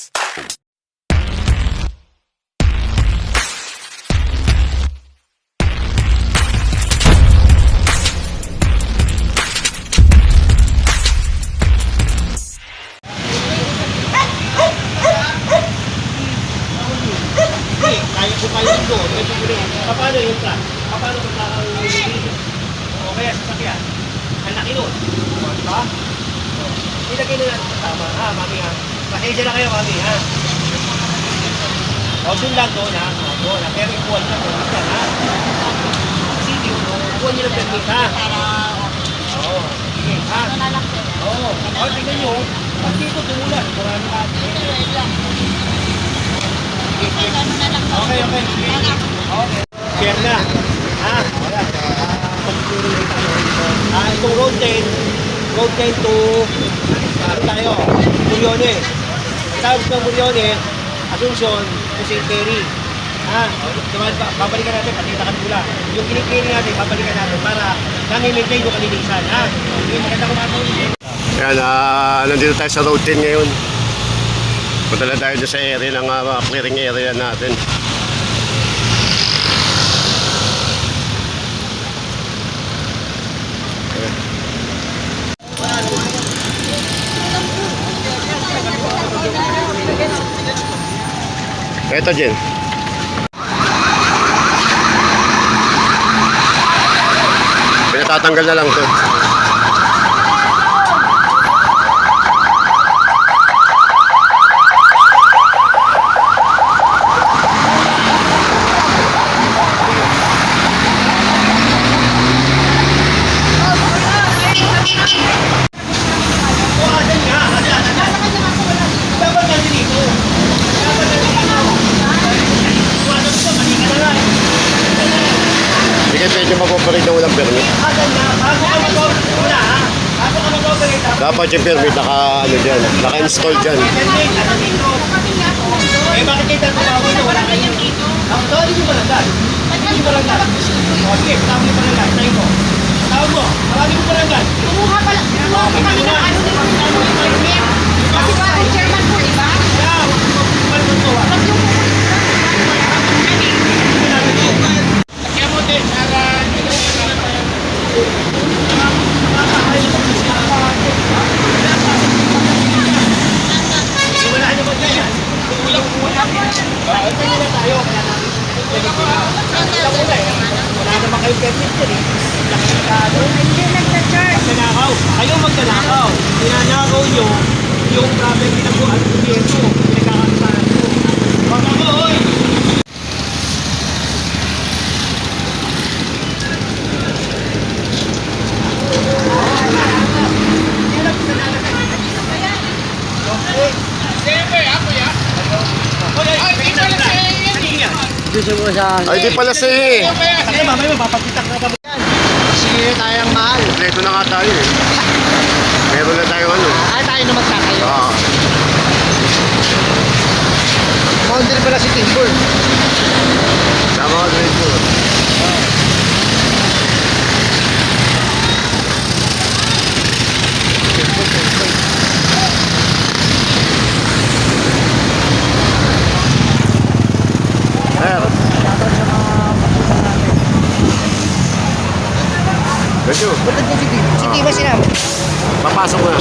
Hindi, kaya ko kayo doon. Medyo rin. Paano yung truck? Paano kung kakaulit? O kaya sasakyan? Ang laki nun. O, di ba? O, Ilagay na natin kasama. Ha, mami ha. Pasensya na kayo, mami ha. O, doon lang doon ha. O, doon ha. Pero ikuwan na. Doon ha. Kasi yun, o, ikuwan nyo ng permit ha. Oo. Sige, ha. Oo. O, tingnan nyo. Pag dito tumulan, marami ka. Okay, okay. Okay. Share na. Ha? Wala. Ah, itong road 10, road 10 to, ano tayo, Murione. Tawag ng Murione, Asuncion, to St. Mary. Ha? Diba, babalikan natin, pati nakatula. Yung kinikini natin, babalikan natin para nami-maintain yung kalinisan. Ha? Okay, maganda kumakas. Yan, ah, nandito tayo sa road 10 ngayon. Punta na tayo sa area ng ah, clearing area natin. Ito, Jen. Pinatatanggal na lang to. O, asan nga? Asan? Dapat nandito dito. Dapat nandito dito. Kung ano gusto, mali ka na nga eh. Hindi kayo pwede mag-operate na walang permit. Asan nga? Bago ka mag-operate muna ha? Bago ka mag-operate ha? Dapat yung permit naka, ano dyan, naka-install dyan. Permit, dito? Eh, bakit kayo tatawag dito? Wala kayong dito. Ang tawag yung barangay. Hindi yung barangay. O, sige, tawag. Tayo mo. Tawag mo. Tawagin yung barangay. Kumuha pala, kumuha po kami ng ano ng ano permit. Kasi ba, ang chairman po, di ba? Ano mo ito? Pag yung Kaya mo din, para Wala nyo ba dyan yan? Wala Ito na tayo. Kaya namin. Wala muna eh. Wala naman kayong permit dyan eh. Laki na ano. Hindi nagsa-charge. Magnanakaw. Kayo magnanakaw. Pinanakaw nyo yung traffic pinagbuhan ng gobyerno. Pinagkakasahan nyo. Wag ako, oy! Gusto mo sa... Ay, di pala si... Kasi mamaya mapapapitak na kami. Sige tayong mahal. Kompleto na nga tayo eh. Meron na tayo ano. Ay, tayo na magkakayo. Ah, Founder pala si Timber. sama ka dito. Sir. Bulat mo si Tim. Si Tim ba sinabi? papasok na.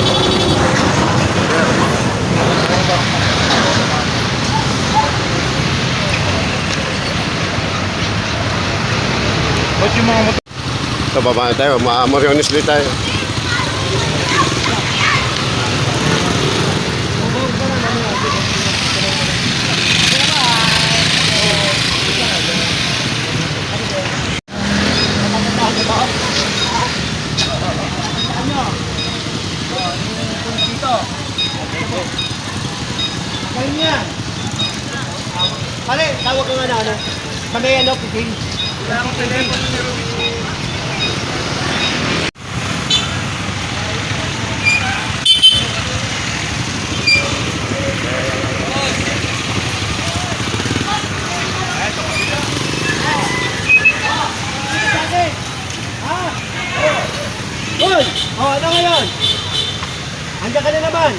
Ito, baba na tayo. Ma-Moriones ulit tayo. naman.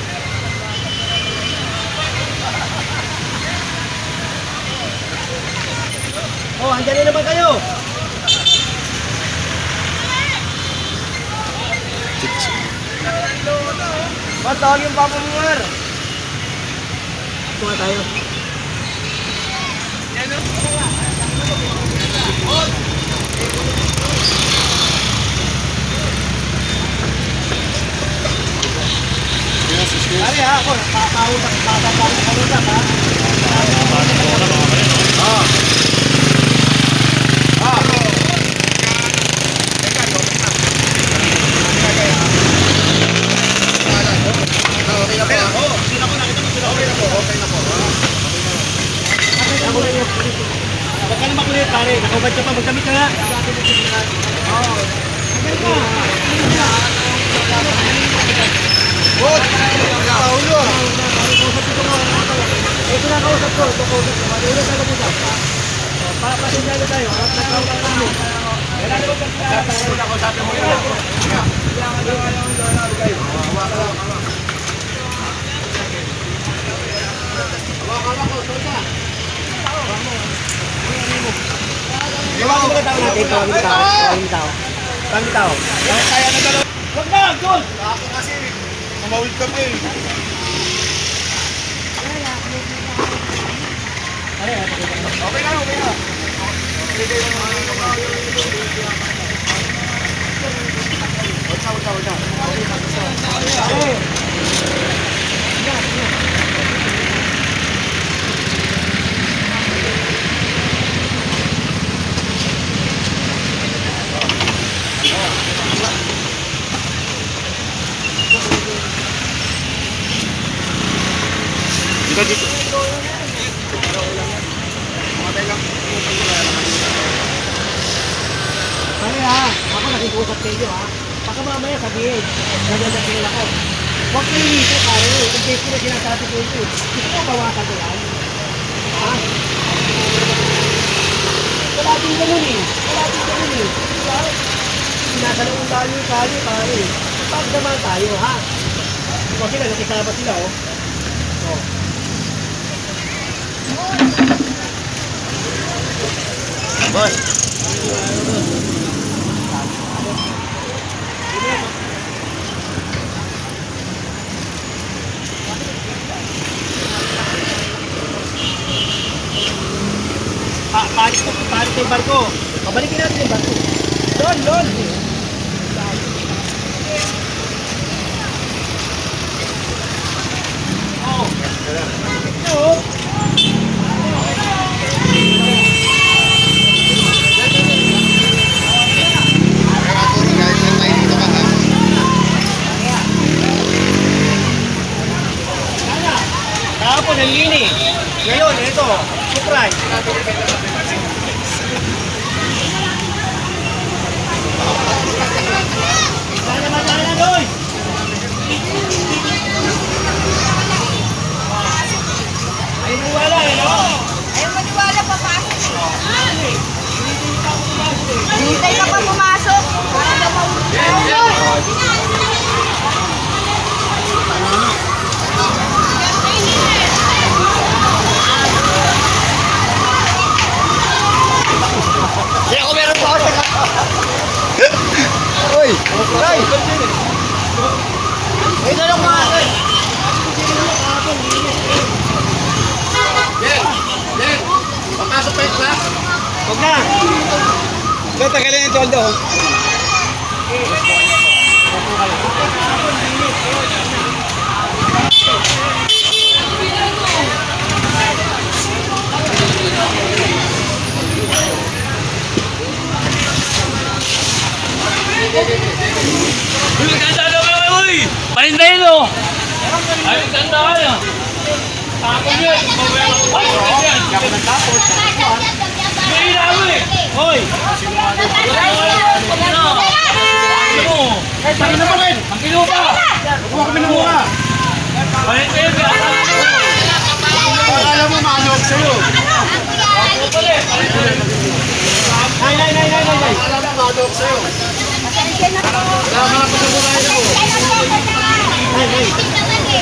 Oh, andyan na naman kayo. Ba't tawag yung papamungar? Ito nga tayo. Pare ha, ako, kakausap, kakausap ha. Huwag ka na makulit, pare. Nakubad ka pa. Magdamit ka nga. Ito na kausap ko. Ito kausap ko. Ano yung nagkakusap? Papasensya tayo. At nagkausap kami. Tawagin mo na tao natin. Tawagin tao. Tawagin tao. Tawagin tao. Kaya na dalawa. Huwag na! Doon! Ako kasi, kumawid kami. Okay na, okay na. Dito, dito. Pare ha, ako nakikusap sa inyo ha. Baka mamaya sabihin, nagdadating ako. Huwag kayo dito pare, kung dito na sinasabi ko ito. Gusto ko bawasan ko yan. Ha? Wala din ganun eh. Wala din ganun eh. Diba? Sinasalang tayo tayo pare. Pag naman tayo ha. O sila, nakisama sila. Oh. Boy. Pa paris na, paris na yung barko. Pabalikin natin yung barko. Lol, lol. Oh. Ito. Kahapon, ang lini. Ngayon, ito, surprise. na. Tatagalin ang 12. Rin! Ang kilo pa! Huwag kami ng mura! Parindahin mo! Akala mo manuwag sa'yo. Nay, nay, nay, nay, nay! Akala mo manuwag sa'yo. Wala mga pagkabukain ako. Nay, nay!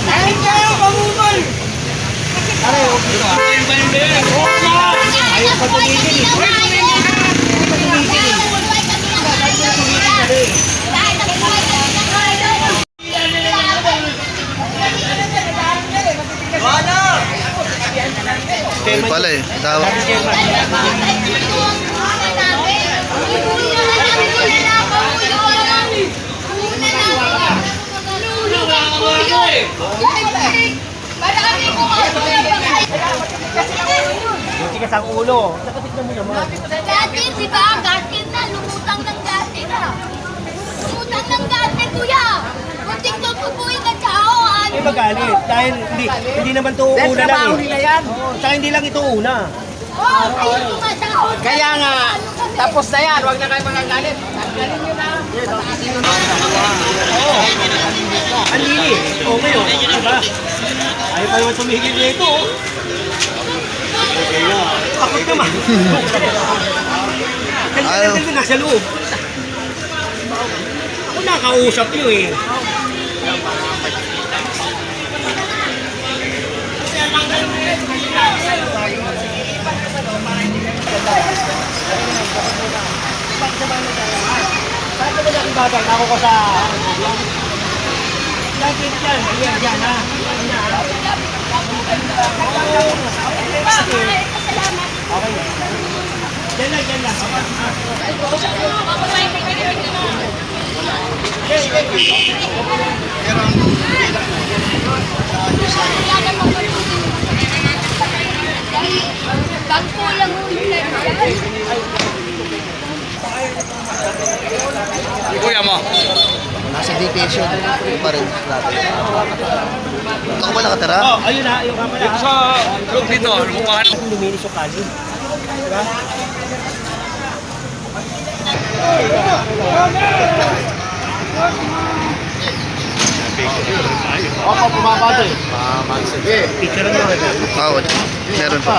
Ay, kayo, kamumol! Pare, huwag dito ah. Parindahin! Oo nga! Ayaw pa tumigil eh. Yun pala eh. Tawag. Buti ka sa ulo. Nakatignan mo naman. Dati, di ba? Gatin na. Lumutang ng gatin na. Lumutang ng gatin, kuya. Kunting tutubuin na tao. Eh magalit. Dahil hindi, hindi naman to una lang eh. nila yan. Oo, Tsaka hindi lang ito una. Oh. Kaya nga, tapos na yan. Huwag na kayo magagalit. Tanggalin nyo na. Ang lili. Oo ngayon. Diba? Ayaw pa naman tumigil nito. oh. Takot naman. Ayaw. Kanina nasa loob. Ako nakausap nyo eh. Saan ka ba nakibabag? Ako ko sa... Yan, yan, yan. Yan, yan, ha? Yan, ha? Okay. Yan lang, yan lang. Pag kulang ulit. Kuya mo. Nasa detention pa rin natin. Ako ba nakatira? Oh, ayun na, yung kamera. Dito sa loob dito, lumukuhan. Luminis yung kali. Diba? Opo, bumaba to eh. Picture nyo. Oo. Meron pa.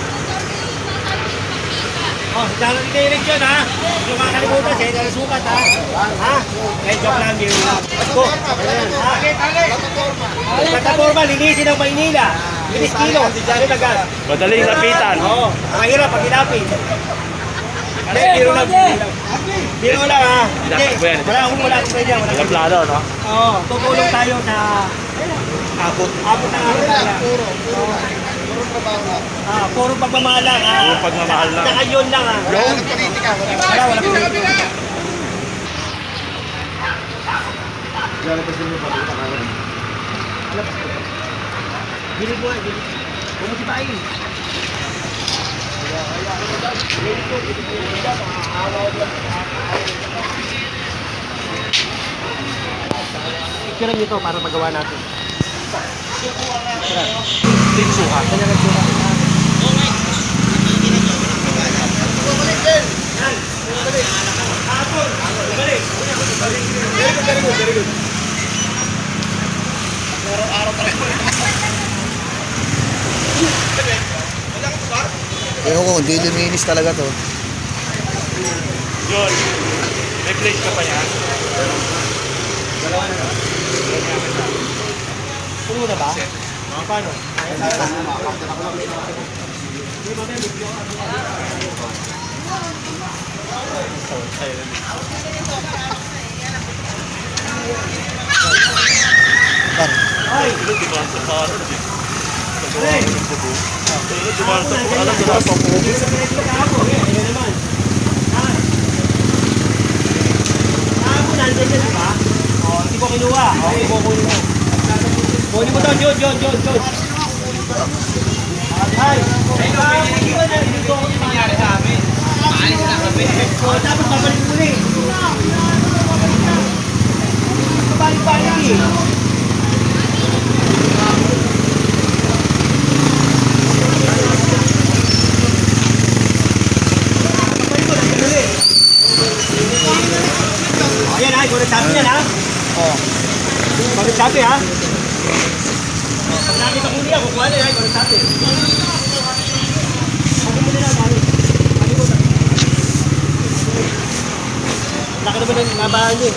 Oh, hindi kayo eleksyon ha. Hindi nyo makakalimutan siya, hindi sukat ha. Ha? Eh, joke lang yun. Go. Ayan, ha? Plataforma, linisin ng Maynila. Linis kilo, na. Madaling lapitan. Oo, ang hirap pag hinapin. Hindi, biro lang. biro lang. Ha. Hindi, wala akong wala akong kanya. Wala akong plano, no? Oo, tutulong tayo sa abot. Abot ng abot. Puro, puro. Ah, puro pagmamahal lang. ah. Puro pagmamahal lang. Saka yun lang ah. Wala, wala politika. Bilib mo, bilib. Bumuti pa eh. Picture nyo para magawa natin. Suka. Kanya nagsuka. Ewan ko, hindi luminis talaga to. Yun. May place ka pa yan. Puno na ba? Mga paano? Ay! Di ba sa paro? Ay! Di ba sa alam ko na pa po. Ayun naman. Ah. Ah, mo nandun yan, di ba? Oh, hindi ko kinuha. Oh, hindi ko mo. Kunin mo daw, John, John, John, John. Ay! Ah, hindi ko na, hindi ko nangyari sa amin. Maalis na kami. Oh, tapos babalik muli. Babalik-balik eh. Ayan ha, ikaw nagsabi niyan ha. Oo. Ikaw nagsabi ha. Pag nakita ko niya, kukuha na ha, ikaw nagsabi. Sabi mo nila, balik. Balik mo na. Laki naman ng nabahan niyo.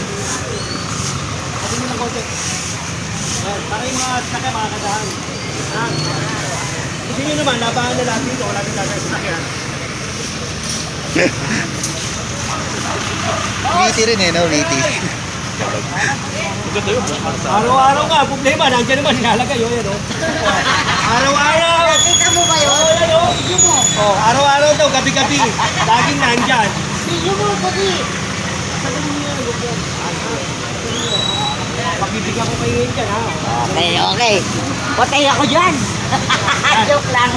Pati mo ng konti. Para yung mga sakya makakadahan. Ha? Kasi nyo naman, nabahan na lahat dito. Wala nang lalagay sa sakyan. Witty rin eh, no? Witty. Araw-araw nga, problema, nandiyan naman, nilalagay yun, yan, oh. Araw-araw! Kita mo ba yun? Oh, yan, oh. Video mo. Oh, araw-araw daw, gabi-gabi. Laging nandyan. Video mo, pati. Pagbibigyan ko kayo yun dyan, ha? Okay, okay. Patay ako dyan. Joke lang.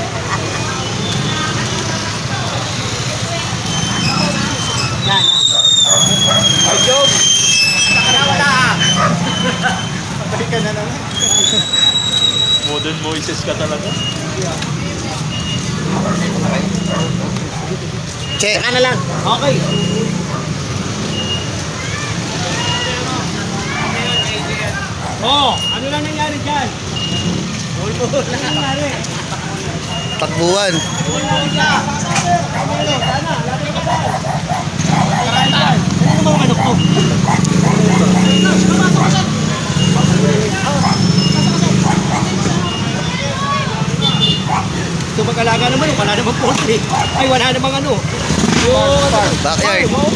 Yan! Modern Moises ka talaga. Check. Saka na lang. Okay. Oh, ano lang nangyari dyan? Ano nangyari? Takbuhan. Ano nangyari dyan? Ano, sana, labi ka ba? Ano naman manok to? So mag-alaga naman, wala namang poultry. Ay, wala namang ano. Yung Backyard. farm, oh.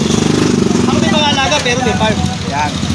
Ako may mga alaga pero may farm. Yan.